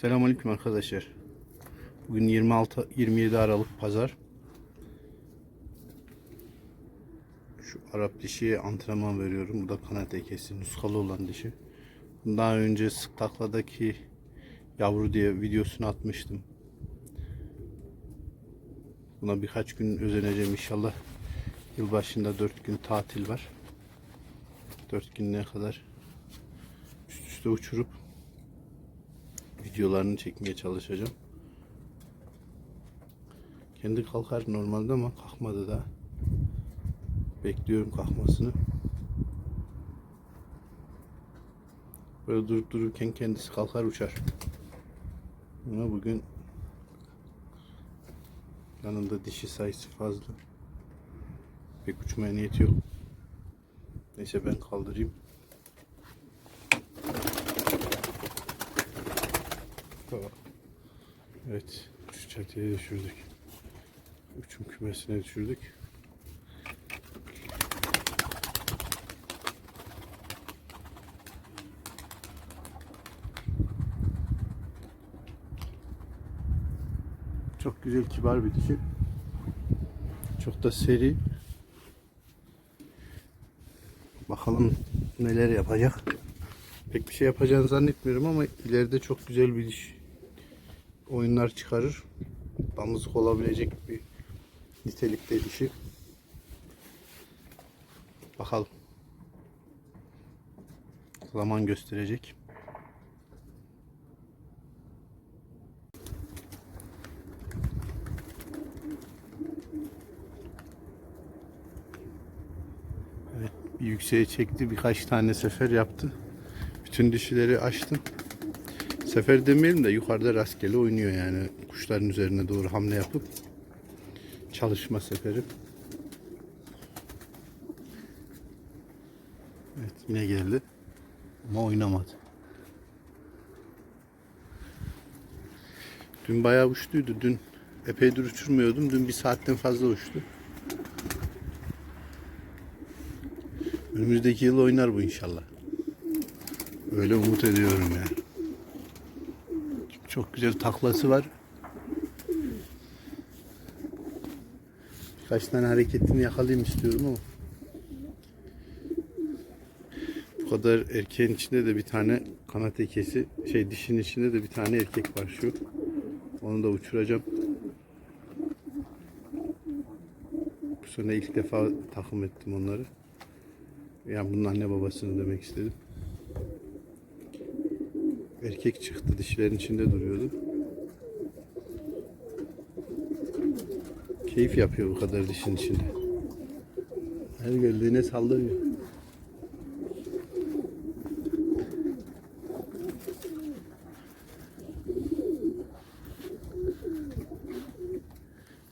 Selamünaleyküm arkadaşlar. Bugün 26 27 Aralık Pazar. Şu Arap dişiye antrenman veriyorum. Bu da kanat ekesi, nuskalı olan dişi. Daha önce sık takladaki yavru diye videosunu atmıştım. Buna birkaç gün özeneceğim inşallah. Yılbaşında 4 gün tatil var. 4 gününe kadar üst üste uçurup videolarını çekmeye çalışacağım. Kendi kalkar normalde ama kalkmadı da. Bekliyorum kalkmasını. Böyle durup dururken kendisi kalkar uçar. Ama bugün yanında dişi sayısı fazla. Pek uçmaya niyeti yok. Neyse ben kaldırayım. Tamam. Evet, şu çatıya düşürdük. Uçum kümesine düşürdük. Çok güzel kibar bir dişi. Çok da seri. Bakalım neler yapacak. Pek bir şey yapacağını zannetmiyorum ama ileride çok güzel bir diş oyunlar çıkarır. Damızlık olabilecek bir nitelikte dişi. Bakalım. Zaman gösterecek. Evet, bir yükseğe çekti. Birkaç tane sefer yaptı. Bütün dişileri açtım. Sefer demeyelim de yukarıda rastgele oynuyor yani. Kuşların üzerine doğru hamle yapıp çalışma seferi. Evet yine geldi. Ama oynamadı. Dün bayağı uçtuydu. Dün epeydir uçurmuyordum. Dün bir saatten fazla uçtu. Önümüzdeki yıl oynar bu inşallah. Öyle umut ediyorum yani. Çok güzel taklası var. Birkaç tane hareketini yakalayayım istiyorum ama. Bu kadar erkeğin içinde de bir tane kanat ekesi, şey dişin içinde de bir tane erkek var şu. Onu da uçuracağım. Bu sene ilk defa takım ettim onları. Yani bunun anne babasını demek istedim. Erkek çıktı dişlerin içinde duruyordu. Keyif yapıyor bu kadar dişin içinde. Her geldiğine saldırıyor.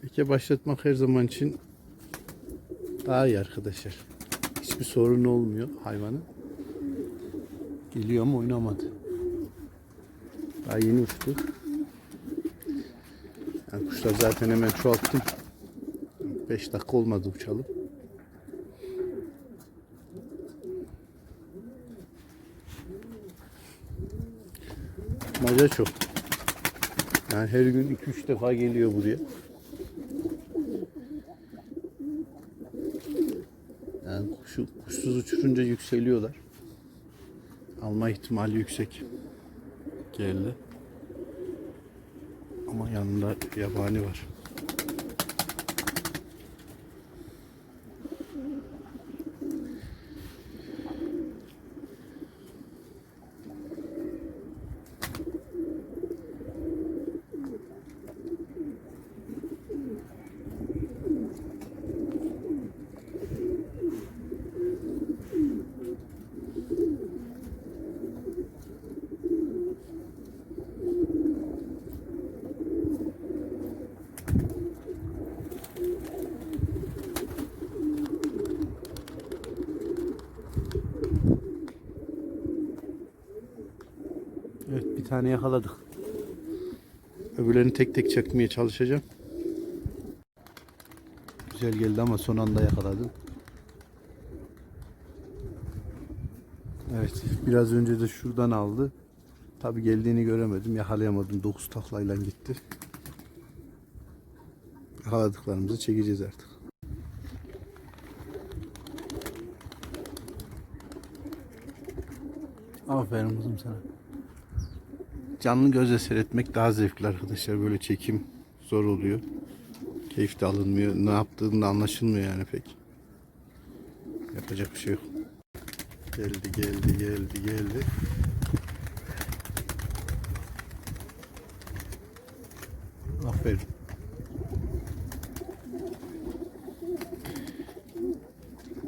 Eke başlatmak her zaman için daha iyi arkadaşlar. Hiçbir sorun olmuyor hayvanın. Geliyor ama oynamadı. Daha yeni uçtu. Yani kuşlar zaten hemen çoğalttım. 5 dakika olmadı uçalım. Maca çok. Yani her gün 2-3 defa geliyor buraya. Yani kuşu, kuşsuz uçurunca yükseliyorlar. Alma ihtimali yüksek. Geldi. Yanında yabani var. Evet bir tane yakaladık. Öbürlerini tek tek çekmeye çalışacağım. Güzel geldi ama son anda yakaladım. Evet biraz önce de şuradan aldı. Tabi geldiğini göremedim. Yakalayamadım. 9 taklayla gitti. Yakaladıklarımızı çekeceğiz artık. Aferin kızım sana. Canlı gözle seyretmek daha zevkli arkadaşlar. Böyle çekim zor oluyor. Keyif de alınmıyor. Ne yaptığını da anlaşılmıyor yani pek. Yapacak bir şey yok. Geldi geldi geldi geldi. Aferin.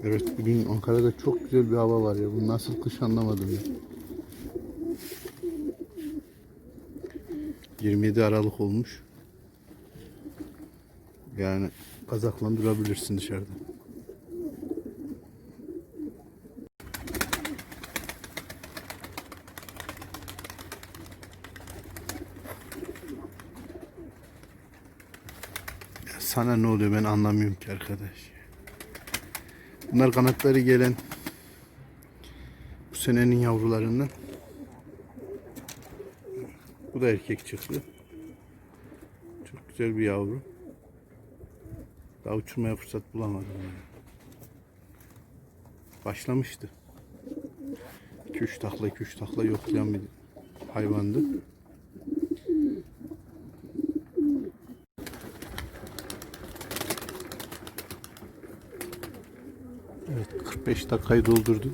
Evet bugün Ankara'da çok güzel bir hava var ya. Bu nasıl kış anlamadım ya. 27 Aralık olmuş. Yani kazakla durabilirsin dışarıda. Sana ne oluyor ben anlamıyorum ki arkadaş. Bunlar kanatları gelen bu senenin yavrularından. Bu da erkek çıktı. Çok güzel bir yavru. Daha uçurmaya fırsat bulamadım. Başlamıştı. 2-3 takla 2-3 takla yoklayan bir hayvandı. Evet 45 dakikayı doldurdu.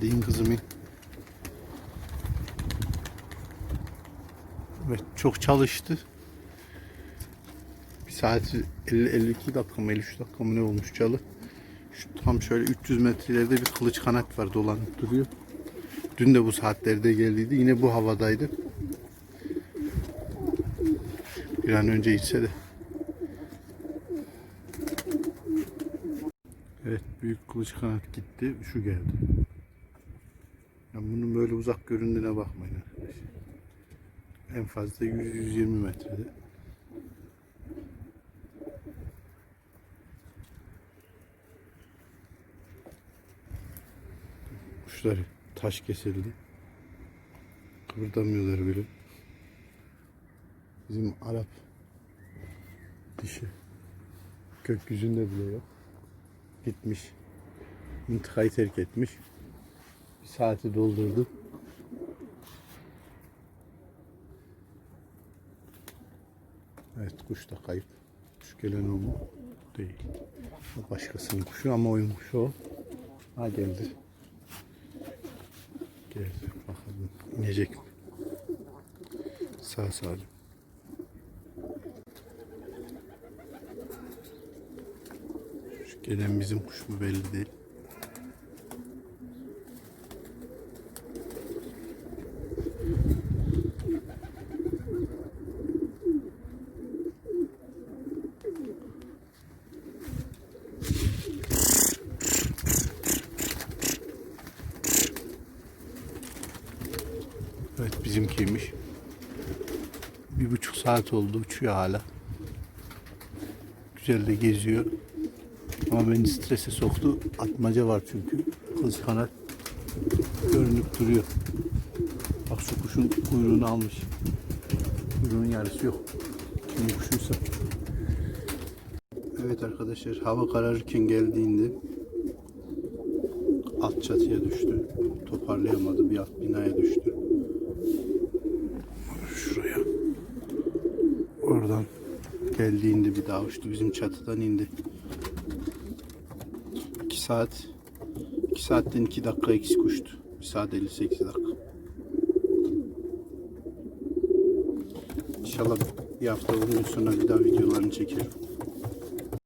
Hadi in kızım in. Evet çok çalıştı. Bir saat 50-52 dakika mı 53 dakika mı ne olmuş çalı. Şu tam şöyle 300 metre ileride bir kılıç kanat var dolanıp duruyor. Dün de bu saatlerde geldiydi. Yine bu havadaydı. Bir an önce içse de. Evet büyük kılıç kanat gitti. Şu geldi. Böyle uzak göründüğüne bakmayın arkadaşlar. En fazla 100-120 metrede. Kuşları taş kesildi. Kıpırdamıyorlar bile. Bizim Arap dişi gökyüzünde bile yok. Gitmiş. Mıntıkayı terk etmiş. Saati doldurdu. Evet kuş da kayıp. Kuş gelen o mu? Değil. O başkasının kuşu ama oyun kuşu o. Ha geldi. Geldi. Bakalım inecek mi? Sağ salim. Şu gelen bizim kuş mu belli değil. Evet bizimkiymiş. Bir buçuk saat oldu uçuyor hala. Güzel de geziyor. Ama beni strese soktu. Atmaca var çünkü. Kılıç kanat görünüp duruyor. Bak şu kuşun kuyruğunu almış. Kuyruğun yarısı yok. Kimin kuşuysa. Evet arkadaşlar hava kararırken geldiğinde alt çatıya düştü. Toparlayamadı. Bir alt binaya düştü. Oradan geldiğinde bir daha uçtu. Bizim çatıdan indi. 2 saat 2 saatten 2 dakika eksik uçtu. 1 saat 58 dakika. İnşallah bir hafta 10 gün sonra bir daha videolarını çekerim.